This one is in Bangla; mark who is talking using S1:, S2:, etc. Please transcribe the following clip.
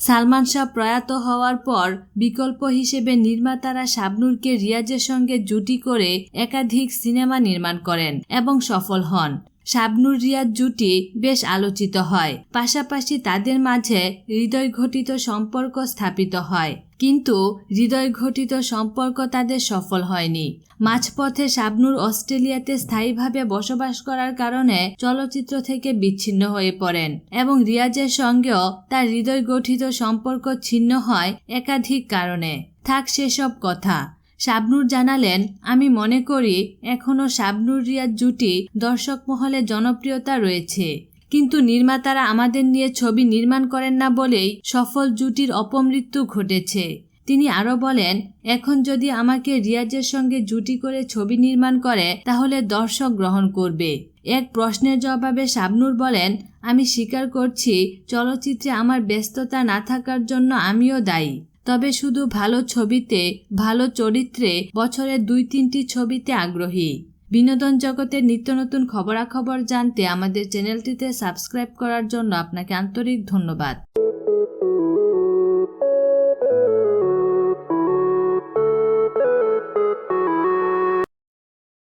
S1: সালমান শাহ প্রয়াত হওয়ার পর বিকল্প হিসেবে নির্মাতারা শাবনুরকে রিয়াজের সঙ্গে জুটি করে একাধিক সিনেমা নির্মাণ করেন এবং সফল হন। শাবনুর রিয়াজ জুটি বেশ আলোচিত হয়। পাশাপাশি তাদের মাঝে হৃদয় ঘটিত সম্পর্ক স্থাপিত হয়। কিন্তু হৃদয় ঘটিত সম্পর্ক তাদের সফল হয়নি। মাঝপথে শাবনুর অস্ট্রেলিয়াতে স্থায়ীভাবে বসবাস করার কারণে চলচ্চিত্র থেকে বিচ্ছিন্ন হয়ে পড়েন এবং রিয়াজের সঙ্গেও তার হৃদয় গঠিত সম্পর্ক ছিন্ন হয় একাধিক কারণে। থাক সেসব কথা। শাবনুর জানালেন, আমি মনে করি এখনও শাবনুর রিয়াজ জুটি দর্শক মহলে জনপ্রিয়তা রয়েছে। কিন্তু নির্মাতারা আমাদের নিয়ে ছবি নির্মাণ করেন না বলেই সফল জুটির অপমৃত্যু ঘটেছে। তিনি আরও বলেন, এখন যদি আমাকে রিয়াজের সঙ্গে জুটি করে ছবি নির্মাণ করে, তাহলে দর্শক গ্রহণ করবে। এক প্রশ্নের জবাবে শাবনুর বলেন, আমি স্বীকার করছি, চলচ্চিত্রে আমার ব্যস্ততা না থাকার জন্য আমিও দায়ী। তবে শুধু ভালো ছবিতে, ভালো চরিত্রে বছরে দুই তিনটি ছবিতে আগ্রহী। বিনোদন জগতের নিত্য নতুন খবরাখবর জানতে আমাদের চ্যানেলটিতে সাবস্ক্রাইব করার জন্য আপনাকে আন্তরিক ধন্যবাদ।